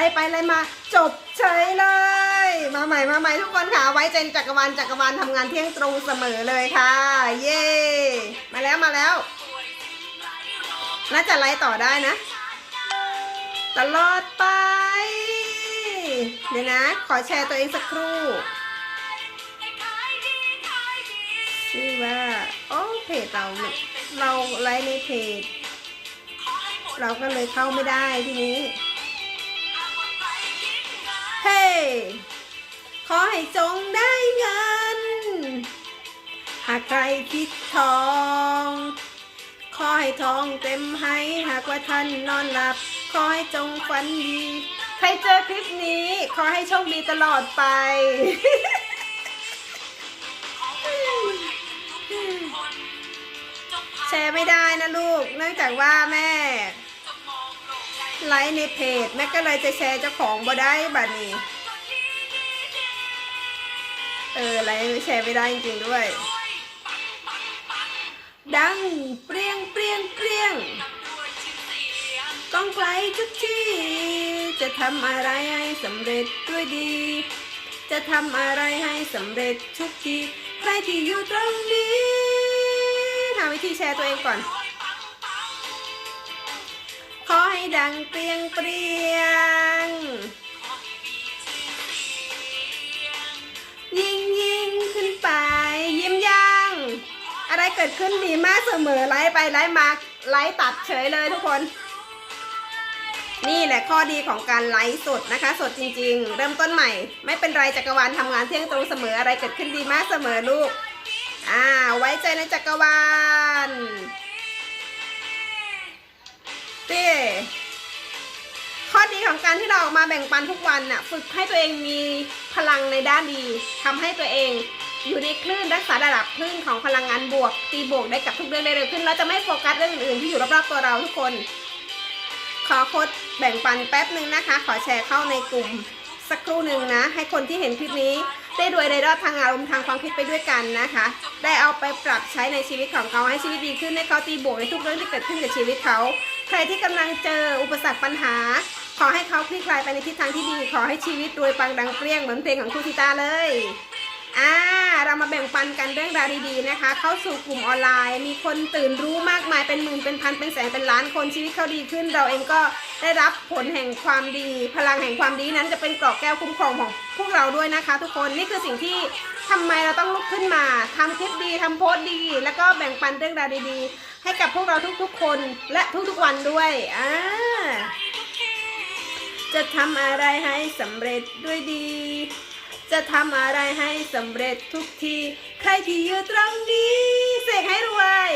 ล่ไปไล่มา จบเฉยเลย มาใหม่มาใหม่ทุกคนค่ะ ไว้ใจนจักรวาลจักรวาลทำงานเที่ยงตรงเสมอเลยค่ะ เย้มาแล้วมาแล้วน่าจะไล่ต่อได้นะ ตลอดไป เดี๋ยวนะ ขอแชร์ตัวเองสักครู่ชื่อว่าโอ้เพจเราเราไลฟ์ในเพจ เราก็เลยเข้าไม่ได้ทีนี้ ขอให้จงได้เงิน หากใครคิดทอง ขอให้ทองเต็มให้หากว่าท่านนอนหลับ ขอให้จงฝันดี ใครเจอคลิปนี้ ขอให้โชคดีตลอดไป แชร์ไม่ได้นะลูก เนื่องจากว่าแม่ไลฟ์ในเพจ แม่ก็เลยจะแชร์เจ้าของบ่ได้บัดนี้ ออไลฟ์แชร์ไม่ได้จริงๆด้วย ดังเปรี้ยงเปรี้ยงเปรี้ยงก้องไกลทุกที่ จะทำอะไรให้สำเร็จด้วยดี จะทำอะไรให้สำเร็จทุกทีใครที่อยู่ตรงนี้หาวิธีแชร์ตัวเองก่อน ขอให้ดังเปรียงเปรียงยิงยิง ขึ้นไป ยิ้มยัง อะไรเกิดขึ้นดีมากเสมอไลฟ์ไปไลฟ์มาไลฟ์ตัดเฉยเลยทุกคน นี่แหละข้อดีของการไลฟ์สดนะคะ สดจริง ๆ เริ่มต้นใหม่ ไม่เป็นไรจักรวาลทำงานเที่ยงตรงเสมออะไรเกิดขึ้นดีมากเสมอลูก อ่า ไว้ใจในจักรวาลเต้ข้อดีของการที่เราออกมาแบ่งปันทุกวันน่ะ ฝึกให้ตัวเองมีพลังในด้านดีทำให้ตัวเอง อยู่ในคลื่นรักษาระดับคลื่นของพลังงานบวก ตีบวกได้กับทุกเรื่องได้เร็วขึ้น เราจะไม่โฟกัสเรื่องอื่นๆที่อยู่รอบๆตัวเราทุกคน ขอโค้ดแบ่งปันแป๊บหนึ่งนะคะ ขอแชร์เข้าในกลุ่มสักครู่หนึ่งนะ ให้คนที่เห็นคลิปนี้ ได้รวยได้รอดทางอารมณ์ทางความคิดไปด้วยกันนะคะ ได้เอาไปปรับใช้ในชีวิตของเขาให้ชีวิตดีขึ้นให้เขาตีบวกในทุกเรื่องที่เกิดขึ้นกับชีวิตเขา ใครที่กำลังเจออุปสรรคปัญหา ขอให้เขาคลี่คลายไปในทิศทางที่ดี ขอให้ชีวิตรวยปังดังเปรี้ยงเหมือนเพลงของครูทิตาเลย อ่าเรามาแบ่งปันกันเรื่องราวดีๆนะคะ เข้าสู่กลุ่มออนไลน์ มีคนตื่นรู้มากมายเป็นหมื่นเป็นพันเป็นแสนเป็นล้านคนชีวิตเขาดีขึ้น เราเองก็ได้รับผลแห่งความดี พลังแห่งความดีนั้นจะเป็นกราะแก้วคุ้มครองของพวกเราด้วยนะคะ ทุกคนนี่คือสิ่งที่ทำไมเราต้องลุกขึ้นมาทำคลิปดีทำโพสต์ดี แล้วก็แบ่งปันเรื่องราวดีๆ ให้กับพวกเราทุกๆ คนและทุกๆวันด้วยอ่าจะทำอะไรให้สำเร็จด้วยดี จะทำอะไรให้สำเร็จทุกที ใครที่อยู่ตรงนี้ เสกให้รวย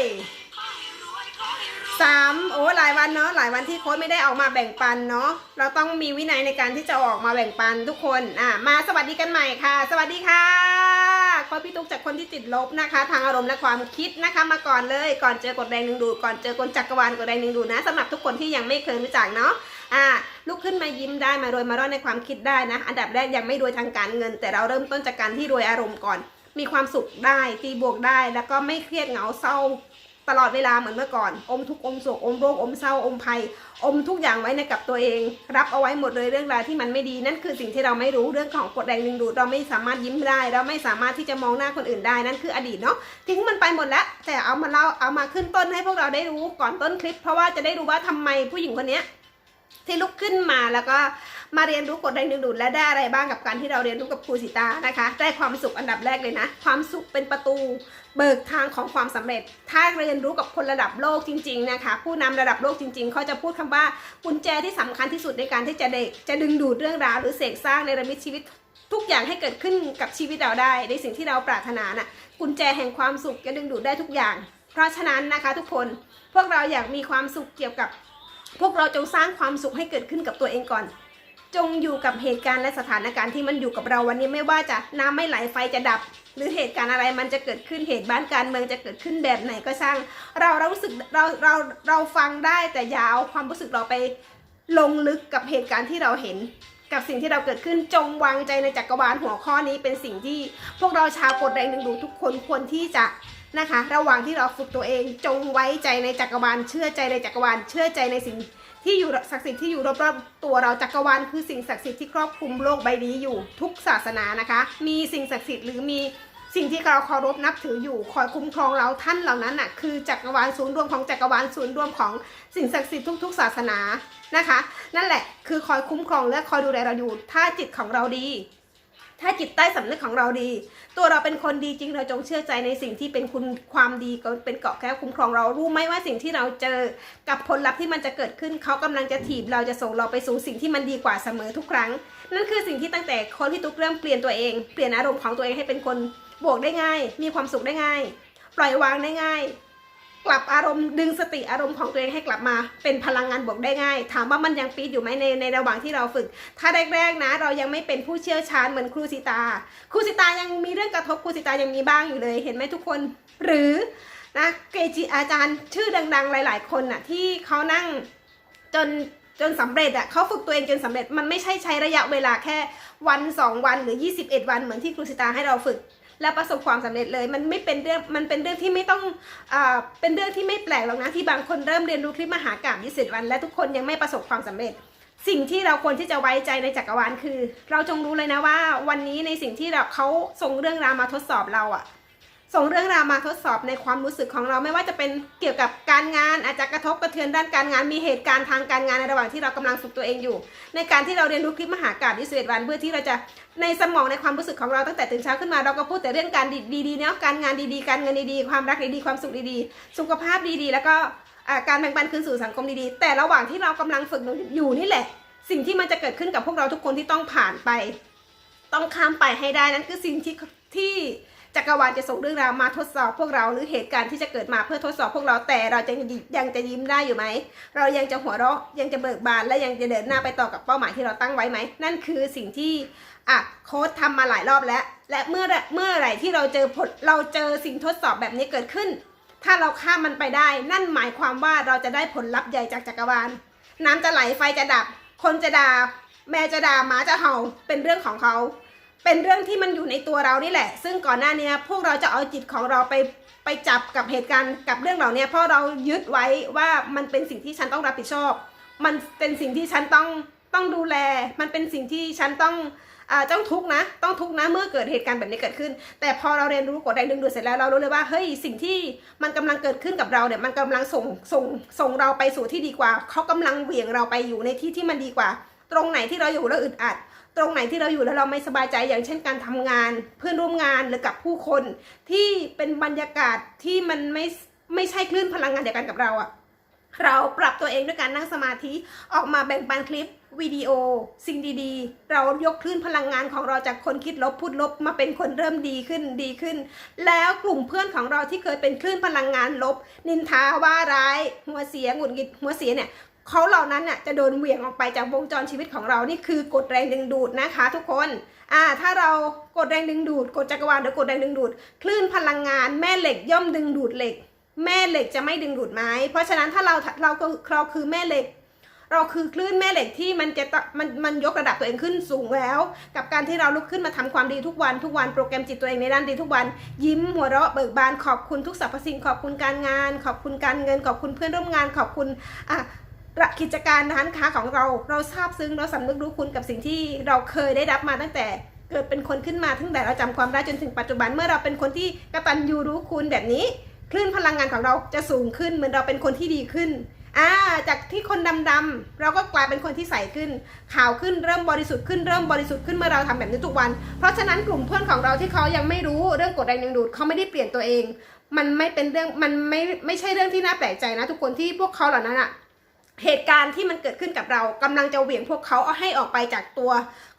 สามโอ้หลายวันเนาะหลายวันที่โค้ดไม่ได้ออกมาแบ่งปันเนาะเราต้องมีวินัยในการที่จะออกมาแบ่งปันทุกคนอะมาสวัสดีกันใหม่ค่ะ สวัสดีค่ะโค้ดพี่ตุ๊กจากคนที่ติดลบนะคะ ทางอารมณ์และความคิดนะคะ มาก่อนเลยก่อนเจอกดแดงหนึ่งดูดก่อนเจอกดจักรวาลกดแดงหนึ่งดูดนะสำหรับทุกคนที่ยังไม่เคยรู้จักเนาะอ่า ลุกขึ้นมายิ้มได้มารวยมารอดในความคิดได้นะ อันดับแรกยังไม่รวยทางการเงิน แต่เราเริ่มต้นจากการที่รวยอารมณ์ก่อน มีความสุขได้ตีบวกได้ แล้วก็ไม่เครียดเหงาเศร้าตลอดเวลาเหมือนเมื่อก่อน อมทุกอมโศกอมโรคอมเศร้าอมภัย อมทุกอย่างไว้ในกับตัวเอง รับเอาไว้หมดเลยเรื่องราวที่มันไม่ดีนั่นคือสิ่งที่เราไม่รู้เรื่องของกฎแรงดึงดูดเราไม่สามารถยิ้มได้ เราไม่สามารถที่จะมองหน้าคนอื่นได้นั่นคืออดีตเนาะทิ้งมันไปหมดแล้วแต่เอามาเล่าเอามาขึ้นต้นให้พวกเราได้รู้ก่อนต้นคลิป เพราะว่าจะได้รู้ว่าทำไมผู้หญิงคนเนี้ย ที่ลุกขึ้นมาแล้วก็มาเรียนรู้กฎแรงดึงดูดและได้อะไรบ้างกับการที่เราเรียนรู้กับครูสิตานะคะได้ความสุขอันดับแรกเลยนะ ความสุขเป็นประตูเบิกทางของความสำเร็จ ถ้าเรียนรู้กับคนระดับโลกจริง ๆนะคะ ผู้นำระดับโลกจริง ๆ เขาจะพูดคำว่ากุญแจที่สำคัญที่สุดในการที่จะเด็กจะดึงดูดเรื่องราวหรือเสกสร้างในระมิดชีวิตทุกอย่างให้เกิดขึ้นกับชีวิตเราได้ ในสิ่งที่เราปรารถนาน่ะกุญแจแห่งความสุขจะดึงดูดได้ทุกอย่าง เพราะฉะนั้นนะคะทุกคนพวกเราอยากมีความสุขเกี่ยวกับ พวกเราจงสร้างความสุขให้เกิดขึ้นกับตัวเองก่อน จงอยู่กับเหตุการณ์และสถานการณ์ที่มันอยู่กับเราวันนี้ไม่ว่าจะน้ำไม่ไหลไฟจะดับ หรือเหตุการณ์อะไรมันจะเกิดขึ้นเหตุบ้านการเมืองจะเกิดขึ้นแบบไหนก็ช่าง เราเรารู้สึกเราเราเราฟังได้แต่อย่าเอาความรู้สึกเราไปลงลึกกับเหตุการณ์ที่เราเห็นกับสิ่งที่เราเกิดขึ้นจงวางใจในจักรวาลหัวข้อนี้เป็นสิ่งที่พวกเราชาวกดแรงดึงดูดทุกคนควรที่จะ นะคะ ระหว่างที่เราฝึกตัวเองจงไว้ใจในจักรวาลเชื่อใจในจักรวาลเชื่อใจในสิ่งที่อยู่ศักดิ์สิทธิ์ที่อยู่รอบๆตัวเราจักรวาลคือสิ่งศักดิ์สิทธิ์ที่ครอบคลุมโลกใบนี้อยู่ ทุกศาสนานะคะ มีสิ่งศักดิ์สิทธิ์หรือมีสิ่งที่เราเคารพนับถืออยู่คอยคุ้มครองเราท่านเหล่านั้นน่ะคือจักรวาลศูนย์รวมของจักรวาลศูนย์รวมของสิ่งศักดิ์สิทธิ์ทุก ๆ ศาสนานะคะ นั่นแหละคือคอยคุ้มครองและคอยดูแลเราอยู่ถ้าจิตของเราดี ถ้าจิตใต้สำนึกของเราดี ตัวเราเป็นคนดีจริงเราจงเชื่อใจในสิ่งที่เป็นคุณความดีก็เป็นเกาะแก้วคุ้มครองเรารู้ไหมว่าสิ่งที่เราเจอกับผลลัพธ์ที่มันจะเกิดขึ้นเขากำลังจะถีบเราจะส่งเราไปสู่สิ่งที่มันดีกว่าเสมอทุกครั้ง นั่นคือสิ่งที่ตั้งแต่คนที่ตุ๊กเริ่มเปลี่ยนตัวเองเปลี่ยนอารมณ์ของตัวเองให้เป็นคนบวกได้ง่าย มีความสุขได้ง่าย ปล่อยวางได้ง่าย กลับอารมณ์ดึงสติอารมณ์ของตัวเองให้กลับมาเป็นพลังงานบวกได้ง่าย ถามว่ามันยังปีดอยู่ไหมในในระหว่างที่เราฝึก ถ้าแรกๆนะ เรายังไม่เป็นผู้เชี่ยวชาญเหมือนครูสิตา ครูสิตายังมีเรื่องกระทบครูสิตายังมีบ้างอยู่เลย เห็นไหมทุกคน หรือนะเกจิอาจารย์ชื่อดัง ๆ หลาย ๆ คนน่ะที่เขานั่งจนจนสำเร็จอะเขาฝึกตัวเองจนสำเร็จมันไม่ใช่ใช้ระยะเวลาแค่วัน 2 วันหรือ 21 วันเหมือนที่ครูสิตาให้เราฝึก และประสบความสำเร็จเลย มันไม่เป็นเรื่องมันเป็นเรื่องที่ไม่ต้องอ่าเป็นเรื่องที่ไม่แปลกหรอกนะที่บางคนเริ่มเรียนรู้คลิปมหากาบ20 วัน และทุกคนยังไม่ประสบความสำเร็จ สิ่งที่เราควรที่จะไว้ใจในจักรวาลคือ เราจงรู้เลยนะว่า วันนี้ในสิ่งที่เราเขาส่งเรื่องราวมาทดสอบเราอะ ส่งเรื่องราวมาทดสอบในความรู้สึกของเราไม่ว่าจะเป็นเกี่ยวกับการงานอาจจะกระทบกระเทือนด้านการงานมีเหตุการณ์ทางการงานในระหว่างที่เรากำลังฝึกตัวเองอยู่ ในการที่เราเรียนรู้คลิปมหากาบ21วัน เพื่อที่เราจะในสมองในความรู้สึกของเราตั้งแต่ตื่นเช้าขึ้นมาเราก็พูดแต่เรื่องการดีๆเนาะการงานดีๆ การเงินดีๆความรักดีๆความสุขดีๆ สุขภาพดีๆ แล้วก็การแบ่งปันคืนสู่สังคมดีๆ แต่ระหว่างที่เรากำลังฝึกอยู่นี่แหละ สิ่งที่มันจะเกิดขึ้นกับพวกเราทุกคนที่ต้องผ่านไป ต้องข้ามไปให้ได้นั่นคือสิ่งที่ที่ จักรวาลจะส่งเรื่องราวมาทดสอบพวกเราหรือเหตุการณ์ที่จะเกิดมาเพื่อทดสอบพวกเราแต่เราจะยังจะยิ้มได้อยู่ไหม เรายังจะหัวเราะยังจะเบิกบานและยังจะเดินหน้าไปต่อกับเป้าหมายที่เราตั้งไว้ไหม นั่นคือสิ่งที่อะโค้ดทำมาหลายรอบแล้ว และเมื่อเมื่อไหร่ที่เราเจอผลเราเจอสิ่งทดสอบแบบนี้เกิดขึ้น ถ้าเราข้ามมันไปได้ นั่นหมายความว่าเราจะได้ผลลัพธ์ใหญ่จากจักรวาล น้ำจะไหลไฟจะดับ คนจะด่าแม่จะด่าหมาจะเห่าเป็นเรื่องของเขา เป็นเรื่องที่มันอยู่ในตัวเรานี่แหละ ซึ่งก่อนหน้านี้พวกเราจะเอาจิตของเราไปไปจับกับเหตุการณ์กับเรื่องเหล่านี้เพราะเรายึดไว้ว่ามันเป็นสิ่งที่ฉันต้องรับผิดชอบ มันเป็นสิ่งที่ฉันต้องต้องดูแล มันเป็นสิ่งที่ฉันต้องอ่าต้องทุกนะ ต้องทุกนะ เมื่อเกิดเหตุการณ์แบบนี้เกิดขึ้น แต่พอเราเรียนรู้กฎแรงดึงดูดเสร็จแล้วเรารู้เลยว่า เฮ้ย สิ่งที่มันกำลังเกิดขึ้นกับเราเนี่ย มันกำลังส่ง ส่ง ส่งเราไปสู่ที่ดีกว่า เขากำลังเหวี่ยงเราไปอยู่ในที่ที่มันดีกว่า ตรงไหนที่เราอยู่แล้วอึดอัด ตรงไหนที่เราอยู่แล้วเราไม่สบายใจอย่างเช่นการทำงาน เพื่อนร่วมงานหรือกับผู้คน ที่เป็นบรรยากาศที่มันไม่ไม่ใช่คลื่นพลังงานเดียวกันกับเราอะเราปรับตัวเองด้วยการนั่งสมาธิออกมาแบ่งปันคลิปวิดีโอ สิ่งดีๆ เรายกคลื่นพลังงานของเราจากคนคิดลบพูดลบมาเป็นคนเริ่มดีขึ้นดีขึ้น แล้วกลุ่มเพื่อนของเราที่เคยเป็นคลื่นพลังงานลบ นินทาว่าร้ายหัวเสียหงุดหงิดหัวเสียเนี่ย เขาเหล่านั้นน่ะจะโดนเหวี่ยงออกไปจากวงจรชีวิตของเรานี่คือกฎแรงดึงดูดนะคะ ทุกคนอ่าถ้าเรากดแรงดึงดูดกดจักรวาลหรือกดแรงดึงดูด คลื่นพลังงานแม่เหล็กย่อมดึงดูดเหล็ก แม่เหล็กจะไม่ดึงดูดไม้ เพราะฉะนั้นถ้าเราเราก็เราคือแม่เหล็ก เราคือคลื่นแม่เหล็กที่มันจะมันมันยกระดับตัวเองขึ้นสูงแล้ว กับการที่เราลุกขึ้นมาทำความดีทุกวันทุกวันโปรแกรมจิตตัวเองในด้านดีทุกวัน ยิ้มหัวเราะเบิกบานขอบคุณทุกสรรพสิ่งขอบคุณการงาน ขอบคุณการเงินขอบคุณเพื่อนร่วมงานขอบคุณอะ กิจการร้านค้าของเรา เราซาบซึ้งเราสำนึกรู้คุณกับสิ่งที่เราเคยได้รับมาตั้งแต่เกิดเป็นคนขึ้นมาตั้งแต่เราจำความได้จนถึงปัจจุบันเมื่อเราเป็นคนที่กระตัญญูรู้คุณแบบนี้ คลื่นพลังงานของเราจะสูงขึ้นเหมือนเราเป็นคนที่ดีขึ้นอ่าจากที่คนดำๆเราก็กลายเป็นคนที่ใสขึ้นขาวขึ้นเริ่มบริสุทธิ์ขึ้นเริ่มบริสุทธิ์ขึ้นเมื่อเราทำแบบนี้ทุกวัน เพราะฉะนั้นกลุ่มเพื่อนของเราที่เขายังไม่รู้เรื่องกฎแรงดึงดูดเขาไม่ได้เปลี่ยนตัวเอง มันไม่เป็นเรื่องมันไม่ไม่ใช่เรื่องที่น่าแปลกใจนะ ทุกคนที่พวกเขาเหล่านั้นอะ เหตุการณ์ที่มันเกิดขึ้นกับเรากำลังจะเหวี่ยงพวกเขาเอาให้ออกไปจากตัว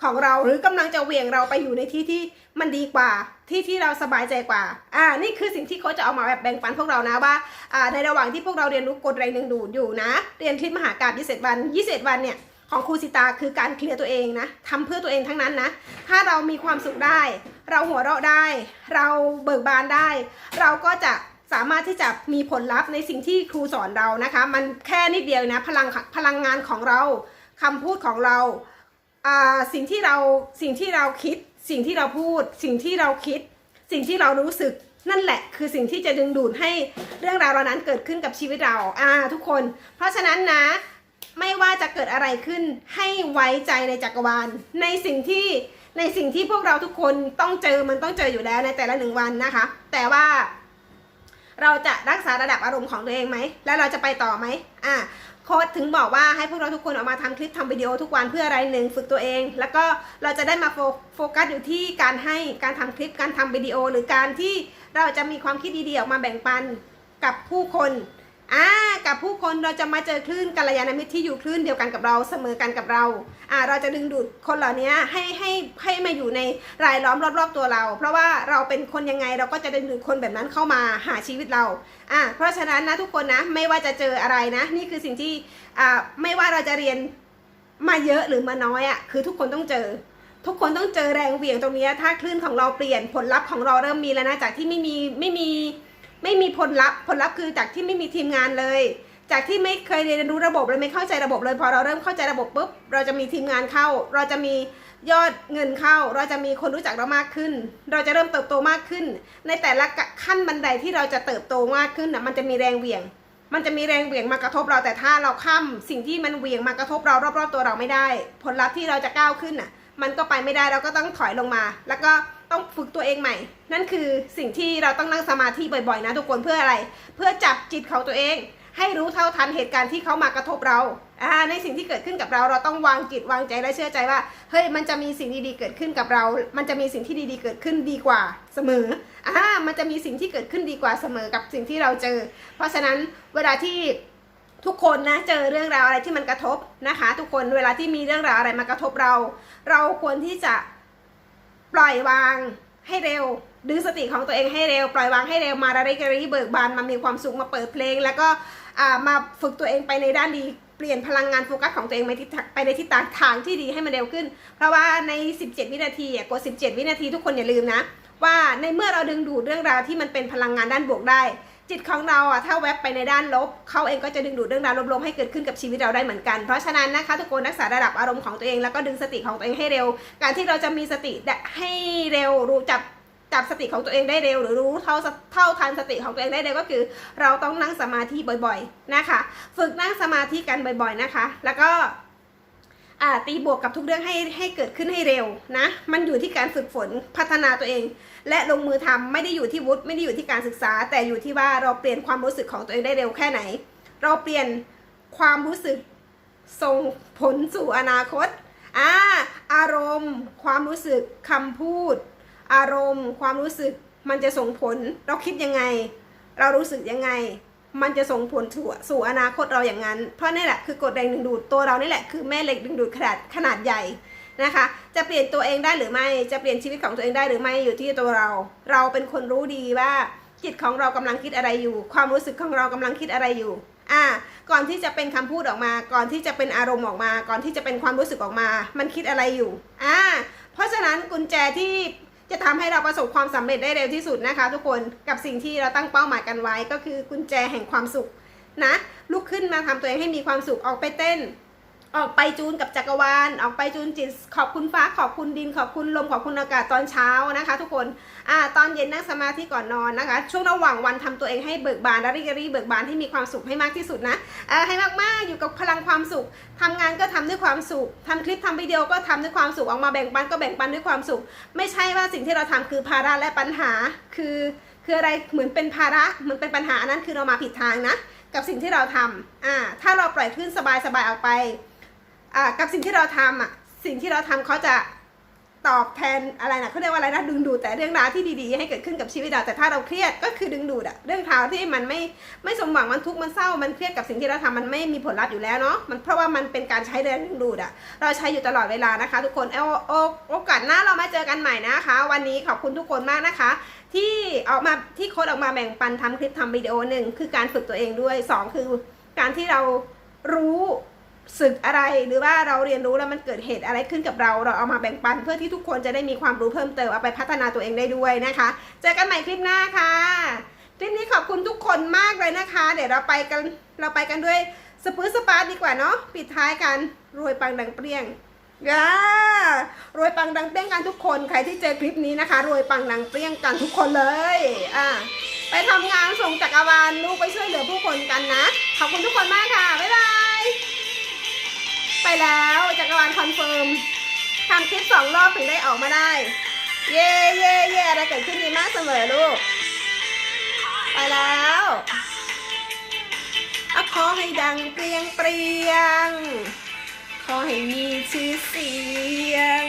ของเรา หรือกำลังจะเหวี่ยงเราไปอยู่ในที่ที่มันดีกว่า ที่ที่เราสบายใจกว่า อ่า นี่คือสิ่งที่เขาจะเอามาแบบแบ่งปันพวกเรานะว่า อ่า ในระหว่างที่พวกเราเรียนรู้กฎแรงดึงดูดอยู่นะ เรียนคลิปมหากาบ21วัน21วันเนี่ยของครูสิตาคือการเคลียร์ตัวเองนะทำเพื่อตัวเองทั้งนั้นนะ ถ้าเรามีความสุขได้ เราหัวเราะได้ เราเบิกบานได้ เราก็จะ สามารถที่จะมีผลลัพธ์ในสิ่งที่ครูสอนเรานะคะ มันแค่นิดเดียวนะพลังพลังงานของเราคำพูดของเราอ่าสิ่งที่เราสิ่งที่เราคิด สิ่งที่เราพูด สิ่งที่เราคิด สิ่งที่เรารู้สึกนั่นแหละ คือสิ่งที่จะดึงดูดให้เรื่องราวเหล่านั้นเกิดขึ้นกับชีวิตเราอ่าทุกคน เพราะฉะนั้นนะไม่ว่าจะเกิดอะไรขึ้นให้ไว้ใจในจักรวาล ในสิ่งที่ในสิ่งที่พวกเราทุกคนต้องเจอมันต้องเจออยู่แล้วในแต่ละหนึ่งวันนะคะ แต่ว่า เราจะรักษาระดับอารมณ์ของตัวเองไหม แล้วเราจะไปต่อไหมอ่าโค้ดถึงบอกว่าให้พวกเราทุกคนออกมาทำคลิปทำวิดีโอทุกวันเพื่ออะไรหนึ่งฝึกตัวเอง แล้วก็เราจะได้มาโฟโฟกัสอยู่ที่การให้การทำคลิปการทำวิดีโอ หรือการที่เราจะมีความคิดดีๆออกมาแบ่งปันกับผู้คน อ่ากับผู้คนเราจะมาเจอคลื่นกัลยาณมิตรที่อยู่คลื่นเดียวกันกับเราเสมอกันกับเราอ่าเราจะดึงดูดคนเหล่านี้ให้ให้ให้มาอยู่ในรายล้อมรอบๆตัวเรา เพราะว่าเราเป็นคนยังไงเราก็จะดึงดูดคนแบบนั้นเข้ามาหาชีวิตเราอ่าเพราะฉะนั้นนะทุกคนนะไม่ว่าจะเจออะไรนะ นี่คือสิ่งที่อ่าไม่ว่าเราจะเรียนมาเยอะหรือมาน้อยอะ่ะคือทุกคนต้องเจอทุกคนต้องเจอแรงเหวี่ยงตรงนี้ถ้าคลื่นของเราเปลี่ยนผลลัพธ์ของเราเริ่มมีแล้วนะจากที่ไม่มีไม่มี ไม่มีผลลัพธ์ผลลัพธ์คือจากที่ไม่มีทีมงานเลย จากที่ไม่เคยเรียนรู้ระบบเลยไม่เข้าใจระบบเลยพอเราเริ่มเข้าใจระบบปุ๊บเราจะมีทีมงานเข้า เราจะมียอดเงินเข้า เราจะมีคนรู้จักเรามากขึ้น เราจะเริ่มเติบโตมากขึ้น ในแต่ละขั้นบันไดที่เราจะเติบโตมากขึ้นนะมันจะมีแรงเหวี่ยง มันจะมีแรงเหวี่ยงมากระทบเราแต่ถ้าเราข้ามสิ่งที่มันเหวี่ยงมากระทบเรารอบๆตัวเราไม่ได้ ผลลัพธ์ที่เราจะก้าวขึ้นน่ะ มันก็ไปไม่ได้เราก็ต้องถอยลงมา แล้วก็ ต้องฝึกตัวเองใหม่ นั่นคือสิ่งที่เราต้องนั่งสมาธิบ่อยๆนะทุกคนเพื่ออะไร เพื่อจับจิตเของตัวเอง ให้รู้เท่าทันเหตุการณ์ที่เขามากระทบเราอ่าในสิ่งที่เกิดขึ้นกับเราเราต้องวางจิตวางใจและเชื่อใจว่าเฮ้ยมันจะมีสิ่งดีๆเกิดขึ้นกับเรา มันจะมีสิ่งที่ดีๆเกิดขึ้นดีกว่าเสมออ่ามันจะมีสิ่งที่เกิดขึ้นดีกว่าเสมอกับสิ่งที่เราเจอ เพราะฉะนั้นเวลาที่ทุกคนนะเจอเรื่องราวอะไรที่มันกระทบนะคะ ทุกคนเวลาที่มีเรื่องราวอะไรมากระทบเรา เราควรที่จะ ปล่อยวางให้เร็วดึงสติของตัวเองให้เร็ว ปล่อยวางให้เร็วมาระริกระรีเบิกบานมามีความสุขมาเปิดเพลง แล้วก็มาฝึกตัวเองไปในด้านดีเปลี่ยนพลังงานโฟกัสของตัวเองไปทิศไปในทิศทางที่ดีให้มันเร็วขึ้น เพราะว่าใน 17 วินาทีอะกด 17 วินาทีทุกคนอย่าลืมนะ ว่าในเมื่อเราดึงดูดเรื่องราวที่มันเป็นพลังงานด้านบวกได้ จิตของเราอะถ้าแวบไปในด้านลบเขาเองก็จะดึงดูดเรื่องราวลบๆให้เกิดขึ้นกับชีวิตเราได้เหมือนกัน เพราะฉะนั้นนะคะทุกคนรักษาระดับอารมณ์ของตัวเองแล้วก็ดึงสติของตัวเองให้เร็ว การที่เราจะมีสติให้เร็วรู้จับจับสติของตัวเองได้เร็ว หรือรู้เท่าเท่าทันสติของตัวเองได้เร็วก็คือ เราต้องนั่งสมาธิบ่อยๆนะคะ ฝึกนั่งสมาธิกันบ่อยๆนะคะ แล้วก็ อ่าตีบวกกับทุกเรื่องให้ให้เกิดขึ้นให้เร็วนะ มันอยู่ที่การฝึกฝนพัฒนาตัวเอง และลงมือทำไม่ได้อยู่ที่วุฒิไม่ได้อยู่ที่การศึกษา แต่อยู่ที่ว่าเราเปลี่ยนความรู้สึกของตัวเองได้เร็วแค่ไหน เราเปลี่ยนความรู้สึกส่งผลสู่อนาคตอ่าอารมณ์ ความรู้สึกคำพูด อารมณ์ ความรู้สึกมันจะส่งผล เราคิดยังไง เรารู้สึกยังไง มันจะส่งผลสู่สู่อนาคตเราอย่างนั้น เพราะนี่แหละคือกฎแรงดึงดูดตัวเรานี่แหละคือแม่เหล็กดึงดูดขนาดขนาดใหญ่นะคะ จะเปลี่ยนตัวเองได้หรือไม่จะเปลี่ยนชีวิตของตัวเองได้หรือไม่อยู่ที่ตัวเรา เราเป็นคนรู้ดีว่าจิตของเรากำลังคิดอะไรอยู่ ความรู้สึกของเรากำลังคิดอะไรอยู่อ่าก่อนที่จะเป็นคำพูดออกมา ก่อนที่จะเป็นอารมณ์ออกมา ก่อนที่จะเป็นความรู้สึกออกมา มันคิดอะไรอยู่อ่าเพราะฉะนั้นกุญแจที่ จะทำให้เราประสบความสำเร็จได้เร็วที่สุดนะคะ ทุกคนกับสิ่งที่เราตั้งเป้าหมายกันไว้ ก็คือกุญแจแห่งความสุขนะลุกขึ้นมาทำตัวเองให้มีความสุขออกไปเต้น ออกไปจูนกับจักรวาล ออกไปจูนจิต ขอบคุณฟ้า ขอบคุณดิน ขอบคุณลม ขอบคุณอากาศตอนเช้านะคะ ทุกคน อ่า ตอนเย็นนั่งสมาธิก่อนนอนนะคะ ช่วงระหว่างวันทำตัวเองให้เบิกบานระริกระรีเบิกบานให้มีความสุขให้มากที่สุดนะเออให้มากๆ อยู่กับพลังความสุขทำงานก็ทำด้วยความสุขทำคลิปทำวิดีโอก็ทำด้วยความสุข ออกมาแบ่งปันก็แบ่งปันด้วยความสุข ไม่ใช่ว่าสิ่งที่เราทำคือภาระและปัญหา คือ คืออะไร เหมือนเป็นภาระ เหมือนเป็นปัญหาอันนั้นคือเรามาผิดทางนะ กับสิ่งที่เราทำอ่า ถ้าเราปล่อยคลื่นสบายๆออกไป กับสิ่งที่เราทำอะสิ่งที่เราทำเขาจะตอบแทนอะไรนะเขาเรียกว่าอะไรนะดึงดูดแต่เรื่องราวที่ดีๆให้เกิดขึ้นกับชีวิตเราแต่ถ้าเราเครียดก็คือดึงดูดอะเรื่องราวที่มันไม่ไม่สมหวังมันทุกข์มันเศร้ามันเครียดกับสิ่งที่เราทำมันไม่มีผลลัพธ์อยู่แล้วเนาะมันเพราะว่ามันเป็นการใช้แรงดึงดูดอะเราใช้อยู่ตลอดเวลานะคะ ทุกคนเอาโอโอกาสหน้าเรามาเจอกันใหม่นะคะ วันนี้ขอบคุณทุกคนมากนะคะ ที่ออกมาที่โค้ดออกมาแบ่งปันทำคลิปทำวิดีโอหนึ่งคือการฝึกตัวเองด้วยสองคือการที่เรารู้ สึกอะไรหรือว่าเราเรียนรู้แล้วมันเกิดเหตุอะไรขึ้นกับเรา เราเอามาแบ่งปันเพื่อที่ทุกคนจะได้มีความรู้เพิ่มเติมเอาไปพัฒนาตัวเองได้ด้วยนะคะ เจอกันใหม่คลิปหน้าค่ะคลิปนี้ขอบคุณทุกคนมากเลยนะคะ เดี๋ยวเราไปกันเราไปกันด้วยสปื้อสปาร์ดีกว่าเนาะปิดท้ายกันรวยปังดังเปรี้ยงย่ารวยปังดังเปรี้ยงกันทุกคนใครที่เจอคลิปนี้นะคะ รวยปังดังเปรี้ยงกันทุกคนเลยอ่าไปทำงานส่งจักรวาลลูกไปช่วยเหลือผู้คนกันนะขอบคุณทุกคนมากค่ะบ๊ายบาย ไปแล้วจักรวาลคอนเฟิร์มทำคลิปสองรอบถึงได้ออกมาได้ เย่เย่เย่อะไรเกิดขึ้นดีมากเสมอลูก ไปแล้วอะขอให้ดังเปรียงเปรียง ขอให้มีชื่อเสียง